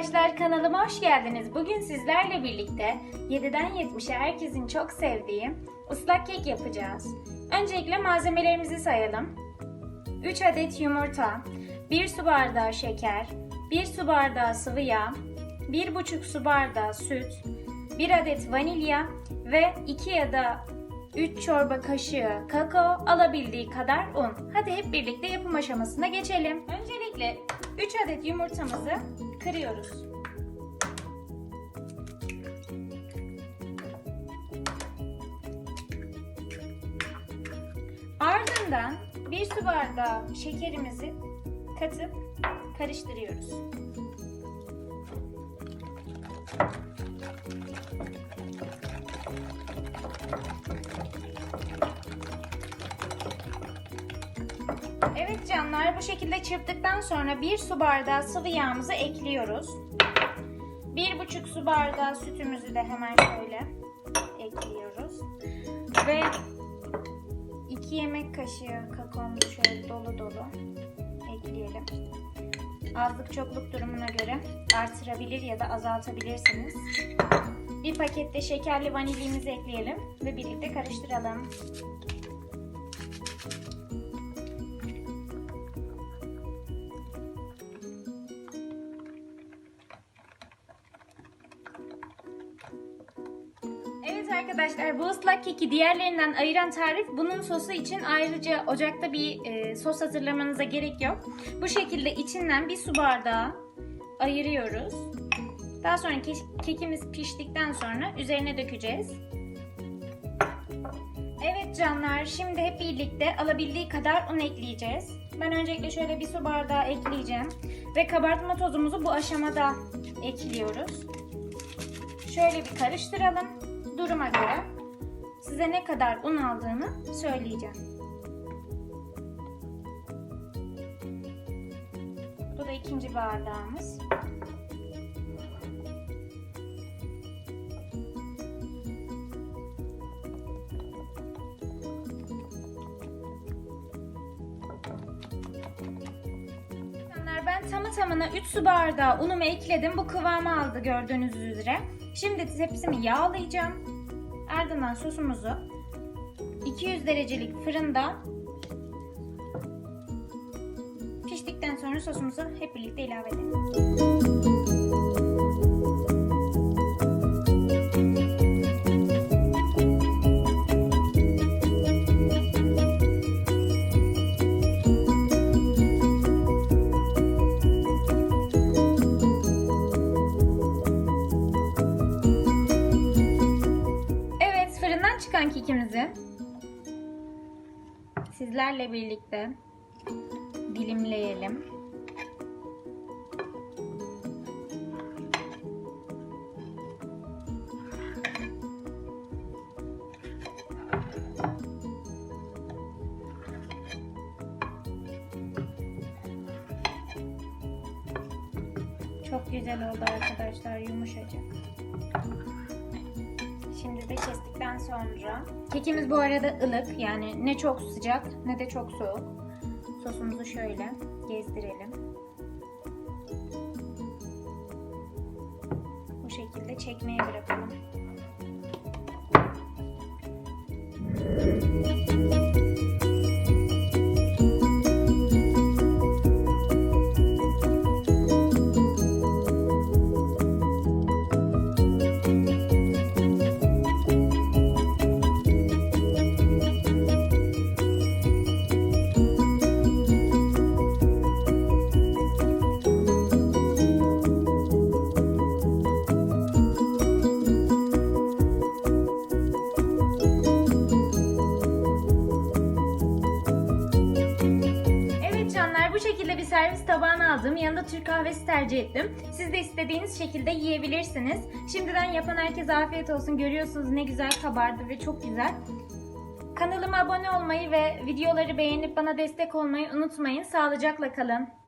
arkadaşlar kanalıma hoş geldiniz. Bugün sizlerle birlikte 7'den 70'e herkesin çok sevdiği ıslak kek yapacağız. Öncelikle malzemelerimizi sayalım. 3 adet yumurta, 1 su bardağı şeker, 1 su bardağı sıvı yağ, 1,5 su bardağı süt, 1 adet vanilya ve 2 ya da 3 çorba kaşığı kakao, alabildiği kadar un. Hadi hep birlikte yapım aşamasına geçelim. Öncelikle 3 adet yumurtamızı kırıyoruz. Ardından 1 su bardağı şekerimizi katıp karıştırıyoruz. Evet canlar bu şekilde çırptıktan sonra 1 su bardağı sıvı yağımızı ekliyoruz. 1,5 su bardağı sütümüzü de hemen şöyle ekliyoruz. Ve 2 yemek kaşığı kakaomuzu şöyle dolu dolu ekleyelim. Azlık çokluk durumuna göre artırabilir ya da azaltabilirsiniz. Bir pakette şekerli vanilyimizi ekleyelim ve birlikte karıştıralım. Arkadaşlar bu ıslak keki diğerlerinden ayıran tarif bunun sosu için ayrıca ocakta bir e, sos hazırlamanıza gerek yok. Bu şekilde içinden bir su bardağı ayırıyoruz. Daha sonra ke- kekimiz piştikten sonra üzerine dökeceğiz. Evet canlar şimdi hep birlikte alabildiği kadar un ekleyeceğiz. Ben öncelikle şöyle bir su bardağı ekleyeceğim. Ve kabartma tozumuzu bu aşamada ekliyoruz. Şöyle bir karıştıralım. Duruma göre size ne kadar un aldığını söyleyeceğim. Bu da ikinci bardağımız. Ben tamı tamına 3 su bardağı unumu ekledim. Bu kıvamı aldı gördüğünüz üzere. Şimdi tepsimi yağlayacağım. Ardından sosumuzu 200 derecelik fırında piştikten sonra sosumuzu hep birlikte ilave edelim. Çıkan kekimizi sizlerle birlikte dilimleyelim. Çok güzel oldu arkadaşlar, yumuşacık. Şimdi de kestikten sonra kekimiz bu arada ılık yani ne çok sıcak ne de çok soğuk. Sosumuzu şöyle gezdirelim. Bu şekilde çekmeye bırakalım. Bu şekilde bir servis tabağına aldım. Yanında Türk kahvesi tercih ettim. Siz de istediğiniz şekilde yiyebilirsiniz. Şimdiden yapan herkese afiyet olsun. Görüyorsunuz ne güzel kabardı ve çok güzel. Kanalıma abone olmayı ve videoları beğenip bana destek olmayı unutmayın. Sağlıcakla kalın.